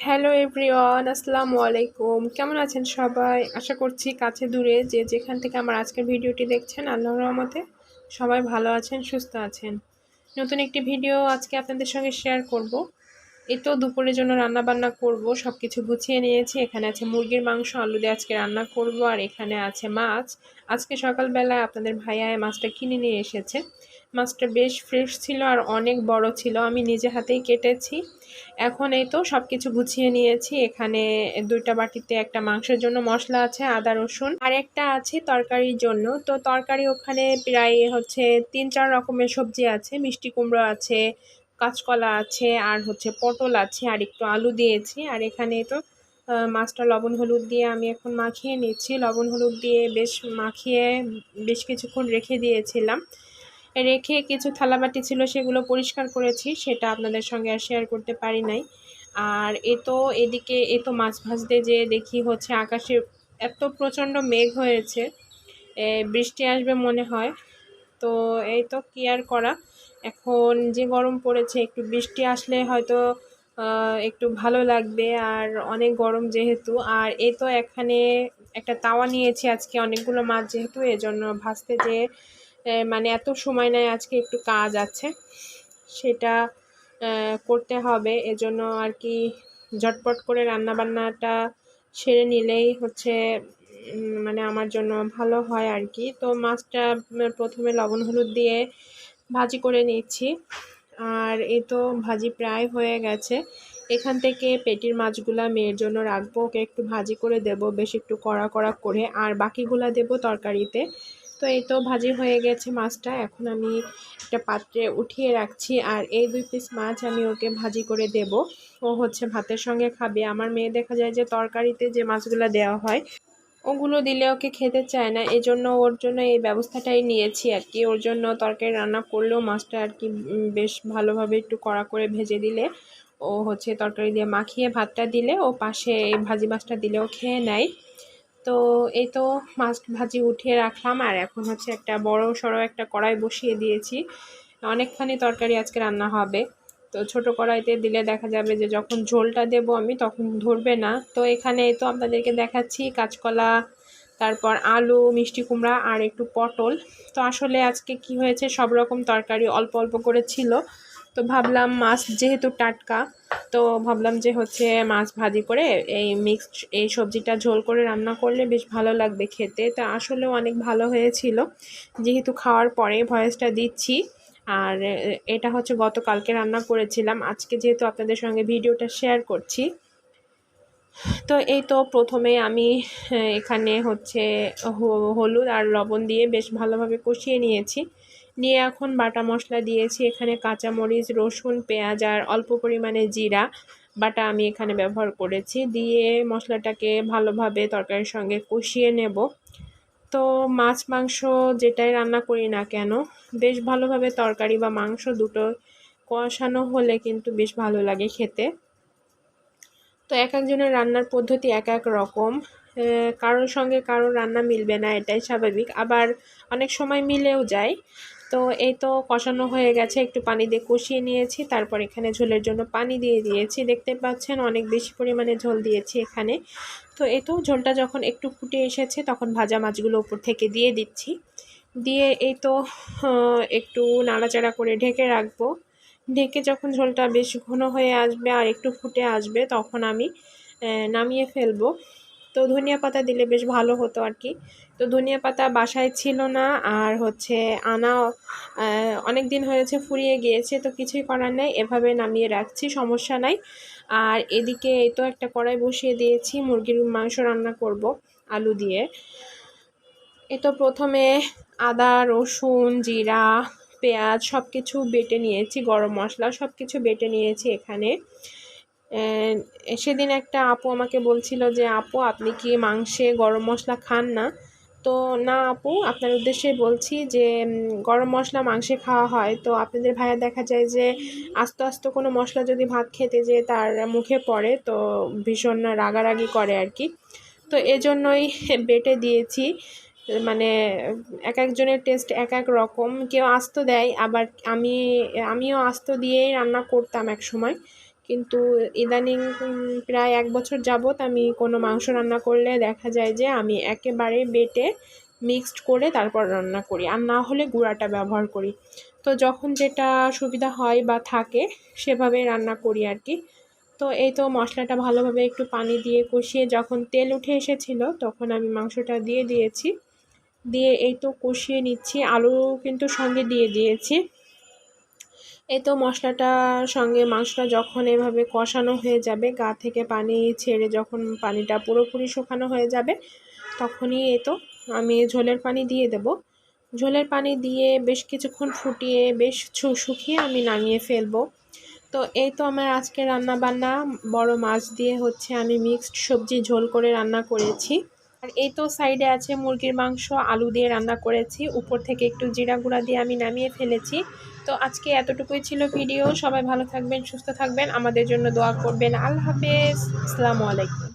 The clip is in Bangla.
হ্যালো এভরিওয়ান আসসালামু আলাইকুম কেমন আছেন সবাই? আশা করছি কাছে দূরে যে যেখান থেকে আমার আজকের ভিডিওটি দেখছেন আল্লাহ রহমতে সবাই ভালো আছেন, সুস্থ আছেন। নতুন একটি ভিডিও আজকে আপনাদের সঙ্গে শেয়ার করব। তো দুপুরের জন্য রান্না বান্না করব সব কিছু গুছিয়ে নিয়েছি। এখানে আছে মুরগির মাংস, আলু দিয়ে আজকে রান্না করব, আর এখানে আছে মাছ। আজকে সকালবেলায় আপনাদের ভাইয়া মাছটা কিনে নিয়ে এসেছে। মাছটা বেশ ফ্রেশ ছিল আর অনেক বড় ছিল, আমি নিজে হাতেই কেটেছি। এখন এই তো সব কিছু গুছিয়ে নিয়েছি। এখানে দুইটা বাটিতে একটা মাংসের জন্য মশলা আছে, আদা, রসুন। আর একটা আছে তরকারির জন্য। তো তরকারি ওখানে প্রায় হচ্ছে তিন চার রকমের সবজি আছে, মিষ্টি কুমড়ো আছে কাঁচকলা আছে, আর হচ্ছে পটল আছে, আর একটু আলু দিয়েছি। আর এখানে তো মাছটা লবণ হলুদ দিয়ে আমি এখন মাখিয়ে নিচ্ছি। লবণ হলুদ দিয়ে বেশ মাখিয়ে বেশ কিছুক্ষণ রেখে দিয়েছিলাম। রেখে কিছু থালাবাটি ছিল, সেগুলো পরিষ্কার করেছি, সেটা আপনাদের সঙ্গে আর শেয়ার করতে পারি নাই। আর এ তো এদিকে, এ তো মাছ ভাজতে যে দেখি হচ্ছে আকাশে এত প্রচণ্ড মেঘ হয়েছে। বৃষ্টি আসবে মনে হয়। তো এই তো কি আর করা? এখন যে গরম পড়েছে, একটু বৃষ্টি আসলে হয়তো একটু ভালো লাগবে। আর অনেক গরম যেহেতু, আর এই তো এখানে একটা তাওয়া নিয়েছি আজকে অনেকগুলো মাছ যেহেতু, এজন্য ভাজতে যে মানে এত সময় নেয় আজকে একটু কাজ আছে। সেটা করতে হবে। এজন্য আর কি ঝটপট করে রান্নাবান্নাটা সেরে নিলেই হচ্ছে মানে আমার জন্য ভালো হয় আর কি। তো মাছটা প্রথমে লবণ হলুদ দিয়ে ভাজি করে নিচ্ছি। আর এই তো ভাজি প্রায় হয়ে গেছে। এখান থেকে পেটির মাছগুলা মেয়ের জন্য রাখব। ওকে একটু ভাজি করে দেব, বেশ একটু কড়া কড়া করে। আর বাকিগুলা দেব তরকারিতে। তো এই তো ভাজি হয়ে গেছে মাছটা। এখন আমি একটা পাত্রে উঠিয়ে রাখছি। আর এই দুই পিস মাছ আমি ওকে ভাজি করে দেব। ও হচ্ছে ভাতের সঙ্গে খাবে। আমার মেয়ে দেখা যায় যে তরকারিতে যে মাছগুলো দেওয়া হয় ওগুলো দিলে ওকে খেতে চায় না। এই জন্য ওর জন্য এই ব্যবস্থাটাই নিয়েছি আর কি। ওর জন্য তরকারি রান্না করলেও মাছটা আর কি বেশ ভালোভাবে একটু কড়া করে ভেজে দিলে ও হচ্ছে তরকারি দিয়ে মাখিয়ে ভাতটা দিলে ও পাশে এই ভাজি মাছটা দিলেও খেয়ে নেয়। তো এই তো মাছ ভাজি উঠিয়ে রাখলাম আর এখন হচ্ছে একটা বড় সড়ো একটা কড়াই বসিয়ে দিয়েছি। অনেকখানি তরকারি আজকে রান্না হবে। তো ছোট কড়াইতে দিলে দেখা যাবে যে যখন ঝোলটা দেব আমি তখন ধরবে না। তো এখানে তো আপনাদেরকে দেখাচ্ছি কাঁচকলা, তারপর আলু, মিষ্টি কুমড়া আর একটু পটল। তো আসলে আজকে কি হয়েছে, সব রকম তরকারি অল্প অল্প করে ছিল। তো ভাবলাম মাছ যেহেতু টাটকা, তো ভাবলাম যে হচ্ছে মাছ ভাজি করে এই মিক্সড এই সবজিটা ঝোল করে রান্না করলে বেশ ভালো লাগবে খেতে। তা আসলেও অনেক ভালো হয়েছিল। যেহেতু খাওয়ার পরে ভয়েসটা দিচ্ছি। আর এটা হচ্ছে গতকালকে রান্না করেছিলাম। আজকে যেহেতু আপনাদের সঙ্গে ভিডিওটা শেয়ার করছি, তো এই তো প্রথমে আমি এখানে হচ্ছে হলুদ আর লবণ দিয়ে বেশ ভালোভাবে কষিয়ে নিয়েছি। নিয়ে এখন বাটা মশলা দিয়েছি, এখানে কাঁচামরিচ, রসুন, পেঁয়াজ আর অল্প পরিমাণে জিরা বাটা আমি এখানে ব্যবহার করেছি। দিয়ে মশলাটাকে ভালোভাবে তরকারির সঙ্গে কষিয়ে নেব। তো মাছ, মাংস যেটাই রান্না করি না কেন, বেশ ভালোভাবে তরকারি বা মাংস দুটো কষানো হলে কিন্তু বেশ ভালো লাগে খেতে। তো এক একজনের রান্নার পদ্ধতি এক এক রকম। কারোর সঙ্গে কারোর রান্না মিলবে না, এটাই স্বাভাবিক। আবার অনেক সময় মিলেও যায়। তো এই তো কষানো হয়ে গেছে, একটু পানি দিয়ে কষিয়ে নিয়েছি, তারপর এখানে ঝোলের জন্য পানি দিয়ে দিয়েছি। দেখতে পাচ্ছেন অনেক বেশি পরিমাণে ঝোল দিয়েছি এখানে। তো এই তো ঝোলটা যখন একটু ফুটে এসেছে, তখন ভাজা মাছগুলো উপর থেকে দিয়ে দিচ্ছি। দিয়ে এই তো একটু নাড়াচাড়া করে ঢেকে রাখব। ঢেকে যখন ঝোলটা বেশ ঘন হয়ে আসবে আর একটু ফুটে আসবে, তখন আমি নামিয়ে ফেলব। তো ধনিয়া পাতা দিলে বেশ ভালো হতো আর কি। তো ধনিয়া পাতা বাসায় ছিল না আর হচ্ছে আনা অনেক দিন হয়েছে ফুরিয়ে গিয়েছে, তো কিছুই করার নেই। এভাবে নামিয়ে রাখছি, সমস্যা নাই। আর এদিকে এই তো একটা কড়াই বসিয়ে দিয়েছি, মুরগির মাংস রান্না করব আলু দিয়ে। এ তো প্রথমে আদা, রসুন, জিরা, পেঁয়াজ সব কিছু বেটে নিয়েছি, গরম মশলা সব কিছু বেটে নিয়েছি এখানে। সেদিন একটা আপু আমাকে বলছিল যে, আপু, আপনি কি মাংসে গরম মশলা খান না? তো না আপু, আপনার উদ্দেশ্যে বলছি যে গরম মশলা মাংসে খাওয়া হয়। তো আপনাদের ভাইয়া দেখা যায় যে, আস্ত আস্ত কোনো মশলা যদি ভাত খেতে যে তার মুখে পড়ে, তো ভীষণ রাগারাগি করে আর কি। তো এজন্যই বেটে দিয়েছি। মানে এক একজনের টেস্ট এক এক রকম। কেউ আস্ত দেয়, আবার আমি, আমিও আস্ত দিয়েই রান্না করতাম এক সময়। কিন্তু ইদানিং প্রায় এক বছর যাবৎ আমি কোনো মাংস রান্না করলে দেখা যায় যে আমি একেবারে বেটে মিক্সড করে তারপর রান্না করি। আর না হলে গুঁড়াটা ব্যবহার করি। তো যখন যেটা সুবিধা হয় বা থাকে সেভাবে রান্না করি আর কি। তো এই তো মশলাটা ভালোভাবে একটু পানি দিয়ে কষিয়ে যখন তেল উঠে এসেছিল, তখন আমি মাংসটা দিয়ে দিয়েছি। দিয়ে এই তো কষিয়ে নিচ্ছি। আলু কিন্তু সঙ্গে দিয়ে দিয়েছি। এই তো মশলাটার সঙ্গে মাংসটা যখন এভাবে কষানো হয়ে যাবে, গা থেকে পানি ছেড়ে যখন পানিটা পুরোপুরি শুকানো হয়ে যাবে, তখনই এই তো আমি ঝোলের পানি দিয়ে দেব। ঝোলের পানি দিয়ে বেশ কিছুক্ষণ ফুটিয়ে, বেশ শুকিয়ে আমি নামিয়ে ফেলব। তো এই তো আমার আজকে রান্না বান্না বড় মাছ দিয়ে হচ্ছে আমি মিক্সড সবজি ঝোল করে রান্না করেছি। আর এই তো সাইডে আছে মুরগির মাংস, আলু দিয়ে রান্না করেছি। উপর থেকে একটু জিরা গুঁড়া দিয়ে আমি নামিয়ে ফেলেছি। তো আজকে এতটুকুই ছিল ভিডিও সবাই ভালো থাকবেন, সুস্থ থাকবেন। আমাদের জন্য দোয়া করবেন। আল্লাহ হাফেজ। আসসালামু আলাইকুম।